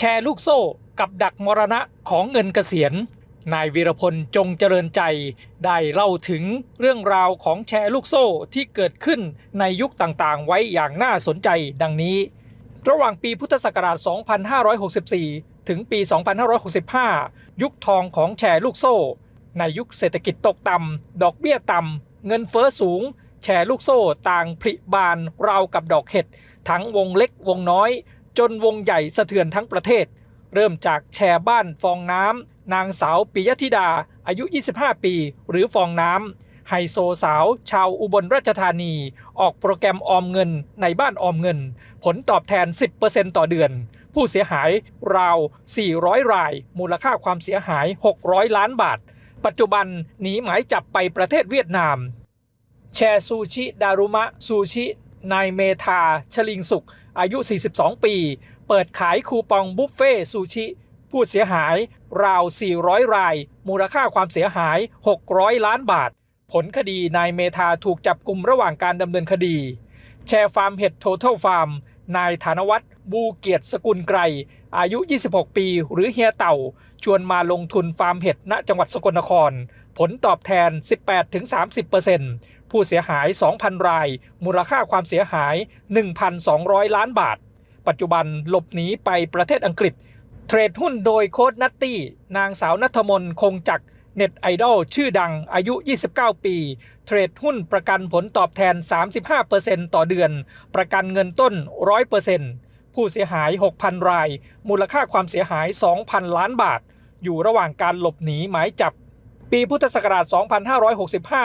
แชร์ลูกโซ่กับดักมรณะของเงินเกษียณ นายวีรพลจงเจริญใจ ได้เล่าถึงเรื่องราวของแชร์ลูกโซ่ที่เกิดขึ้นในยุคต่างๆ ไว้อย่างน่าสนใจดังนี้ ระหว่างปีพุทธศักราช 2564 ถึงปี 2565 ยุคทองของแชร์ลูกโซ่ ในยุคเศรษฐกิจตกต่ำดอกเบี้ยต่ำเงินเฟ้อสูง แชร์ลูกโซ่ต่างผลิบานราวกับดอกเห็ดทั้งวงเล็กวงน้อย จนวงใหญ่สะเทือนทั้งประเทศ เริ่มจากแชร์บ้านฟองน้ำนางสาวปิยธิดา อายุ 25 ปี หรือฟองน้ำไฮโซสาว ชาวอุบลราชธานี ออกโปรแกรมออมเงินในบ้านออมเงิน ผลตอบแทน 10%ต่อเดือน ผู้เสียหายราว 400 ราย มูลค่าความเสียหาย 600 ล้านบาท ปัจจุบันหนีหมายจับไปประเทศเวียดนาม แชร์ซูชิดารุมะซูชิ นายเมธาชลิงสุข อายุ 42 ปี เปิดขายคูปองบุฟเฟ่ซูชิ ผู้เสียหายราว 400 ราย มูลค่าความเสียหาย 600 ล้านบาท ผลคดีนายเมธาถูกจับกลุ่มระหว่างการดำเนินคดี แชร์ฟาร์มเห็ดโทเทลฟาร์มนายธนวัฒน์บูเกียรติสกุลไกร อายุ 26 ปี หรือเฮียเต่า ชวนมาลงทุนฟาร์มเห็ดณจังหวัดสกลนคร ผลตอบแทน 18-30% ผู้เสียหาย 2,000 ราย มูลค่าความเสียหาย 1,200 ล้านบาท ปัจจุบันหลบหนีไปประเทศอังกฤษ เทรดหุ้นโดยโค้ดนัตตี้ นางสาวนัทมนคงจักเน็ตไอดอลชื่อดังอายุ 29 ปี เทรดหุ้นประกันผลตอบแทน 35%ต่อเดือน ประกันเงินต้น 100%ผู้เสียหาย 6,000 ราย มูลค่าความเสียหาย 2,000 ล้านบาท อยู่ระหว่างการหลบหนีหมายจับ ปีพุทธศักราช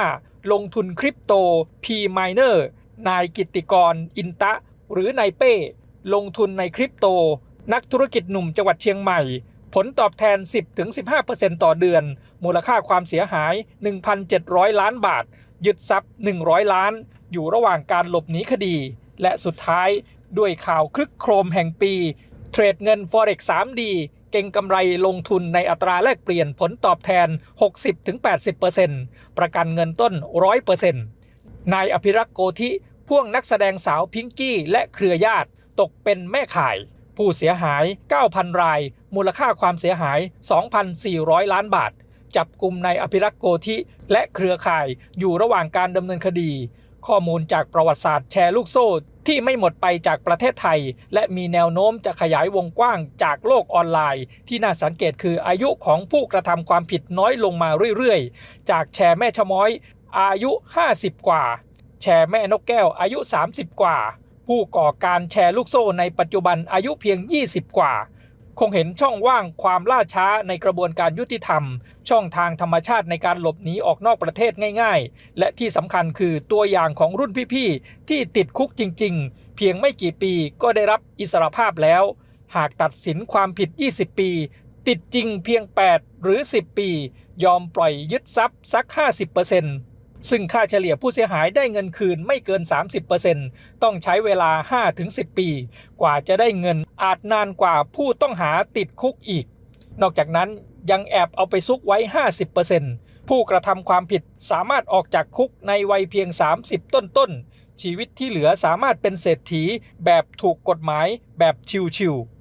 2565 ลงทุนคริปโต P Miner นายกิติกร อินตะ หรือนายเป้ ลงทุนในคริปโต นักธุรกิจหนุ่มจังหวัดเชียงใหม่ ผลตอบแทน 10-15%ต่อเดือน มูลค่าความเสียหาย 1,700 ล้านบาท ยึดทรัพย์ 100 ล้าน อยู่ระหว่างการหลบหนีคดี และสุดท้ายด้วยข่าวคลึกโครมแห่งปี เทรดเงิน Forex 3D เก่งกำไรลงทุนในอัตราแลกเปลี่ยนผลตอบแทน 60-80%ประกันเงินต้น 100%นายอภิรักษ์โกธิพ่วงนักแสดงสาวพิงกี้และเครือญาติ ตกเป็นแม่ข่าย ผู้เสียหาย 9,000 ราย มูลค่าความเสียหาย 2,400 ล้านบาท จับกลุ่มนายอภิรักษ์โกธิและเครือข่ายอยู่ระหว่างการดำเนินคดี ข้อมูลจากประวัติศาสตร์แชร์ลูกโซ่ ที่ไม่หมดไปจากประเทศไทย และมีแนวโน้มจะขยายวงกว้างจากโลกออนไลน์ ที่น่าสังเกตคืออายุของผู้กระทำความผิดน้อยลงมาเรื่อยๆ จากแชร์แม่ชะม้อย อายุ 50 กว่า แชร์แม่นกแก้วอายุ 30 กว่า ผู้ก่อการแชร์ลูกโซ่ในปัจจุบันอายุเพียง 20 กว่า คงเห็นช่องว่างความล่าช้าในกระบวนการยุติธรรม ช่องทางธรรมชาติในการหลบหนีออกนอกประเทศง่าย ๆ และที่สำคัญคือตัวอย่างของรุ่นพี่ๆ ที่ติดคุกจริง ๆ เพียงไม่กี่ปีก็ได้รับอิสรภาพแล้ว หากตัดสินความผิด 20 ปี ติดจริงเพียง 8 หรือ 10 ปี ยอมปล่อยยึดทรัพย์สัก 50% ซึ่งค่าเฉลี่ยผู้เสียหายได้เงินคืนไม่เกิน 30%ต้องใช้เวลา 5-10 ปี กว่าจะได้เงินอาจนานกว่าผู้ต้องหาติดคุกอีก นอกจากนั้นยังแอบเอาไปซุกไว้ 50%ผู้กระทำความผิดสามารถออกจากคุกในวัยเพียง 30 ต้นๆชีวิตที่เหลือสามารถเป็นเศรษฐีแบบถูกกฎหมายแบบชิวๆ